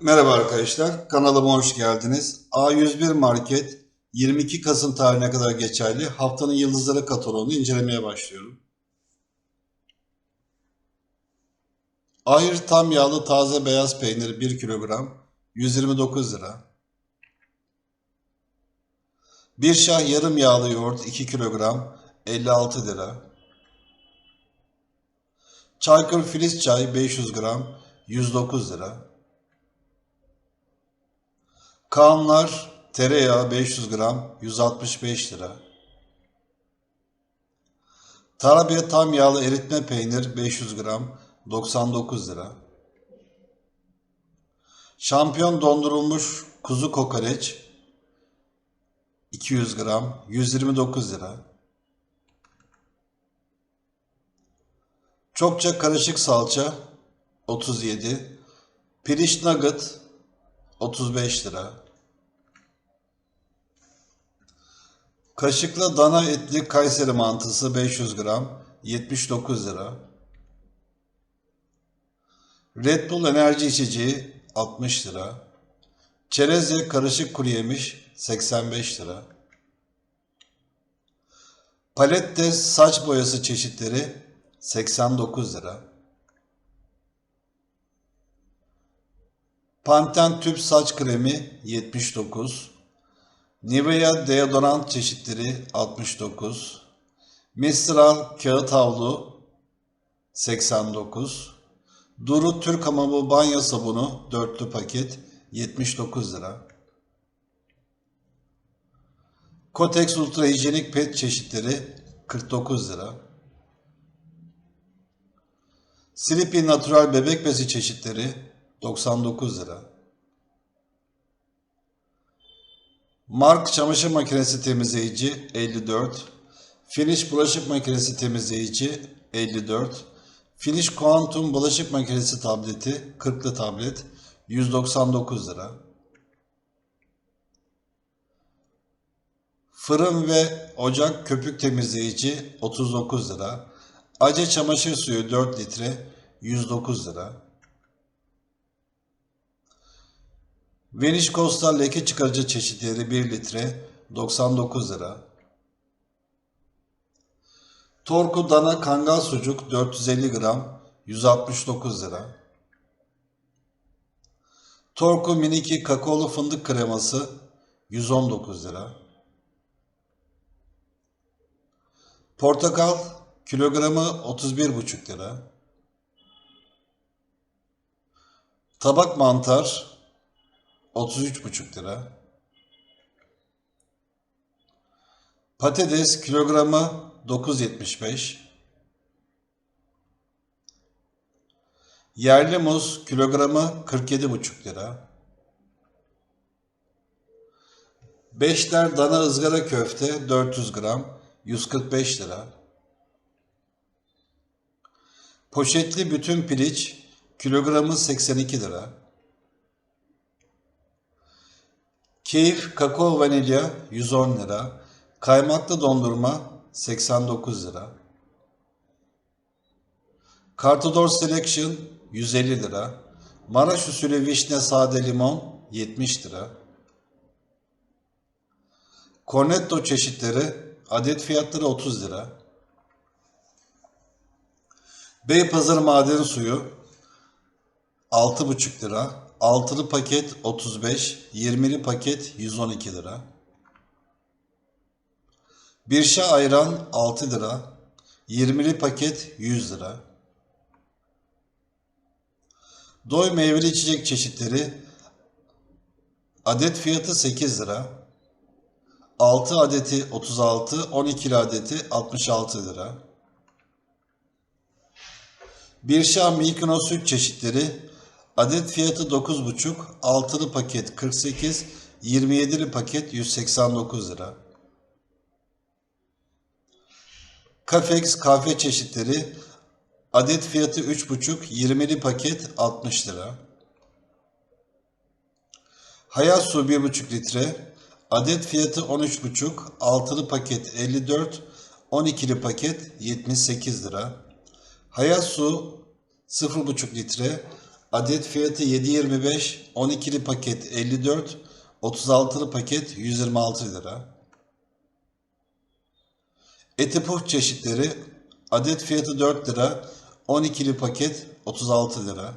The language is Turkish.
Merhaba arkadaşlar, kanalıma hoş geldiniz. A101 Market 22 Kasım tarihine kadar geçerli haftanın yıldızları kataloğunu incelemeye başlıyorum. Ahir tam yağlı taze beyaz peynir 1 kilogram 129 lira. Bir şah yarım yağlı yoğurt 2 kilogram 56 lira. Çaykur Filiz çay 500 gram 109 lira. Kaanlar tereyağı 500 gram 165 lira. Tarabya tam yağlı eritme peynir 500 gram 99 lira. Şampiyon dondurulmuş kuzu kokoreç 200 gram 129 lira. Çokça karışık salça 37. Piriş nugget 35 lira. Kaşıklı dana etli Kayseri mantısı 500 gram 79 lira. Red Bull enerji içeceği 60 lira. Çerezle karışık kuru yemiş 85 lira. Palette saç boyası çeşitleri 89 lira. Panten tüp saç kremi 79. Nivea deodorant çeşitleri 69. Mistral kağıt havlu 89. Duru Türk Hamamı banyo sabunu dörtlü paket 79 lira. Kotex Ultra hijyenik pet çeşitleri 49 lira. Sleepy Natural bebek bezi çeşitleri 99 lira. Mark çamaşır makinesi temizleyici 54. Finish bulaşık makinesi temizleyici 54. Finish Quantum bulaşık makinesi tableti 40'lı tablet 199 lira. Fırın ve ocak köpük temizleyici 39 lira. Ace çamaşır suyu 4 litre 109 lira. Costa leke çıkarıcı çeşitleri 1 litre 99 lira. Torku dana kangal sucuk 450 gram 169 lira. Torku miniki kakaolu fındık kreması 119 lira. Portakal kilogramı 31,5 lira. Tabak mantar 33,5 lira. Patates kilogramı 9.75. Yerli muz kilogramı 47,5 lira. Beşler dana ızgara köfte 400 gram 145 lira. Poşetli bütün piliç kilogramı 82 lira. Keyif kakao vanilya 110 lira. Kaymaklı dondurma 89 lira. Cartador Selection 150 lira. Maraş usulü vişne sade limon 70 lira. Cornetto çeşitleri adet fiyatları 30 lira. Beypazarı maden suyu 6,5 lira. Altılı paket 35, 20'li paket 112 lira. Bir şah ayran 6 lira. 20'li paket 100 lira. Doy meyveli içecek çeşitleri adet fiyatı 8 lira. 6 adeti 36, 12 adeti 66 lira. Bir şah Mykonos süt çeşitleri adet fiyatı 9,5, altılı paket 48, 27'li paket 189 lira. Kafex kahve çeşitleri adet fiyatı 3,5, 20'li paket 60 lira. Hayat su 1,5 litre, adet fiyatı 13,5, altılı paket 54, 12'li paket 78 lira. Hayat su 0,5 litre, Adet fiyatı 7.25, 12'li paket 54, 36'lı paket 126 lira. Eti puf çeşitleri adet fiyatı 4 lira, 12'li paket 36 lira.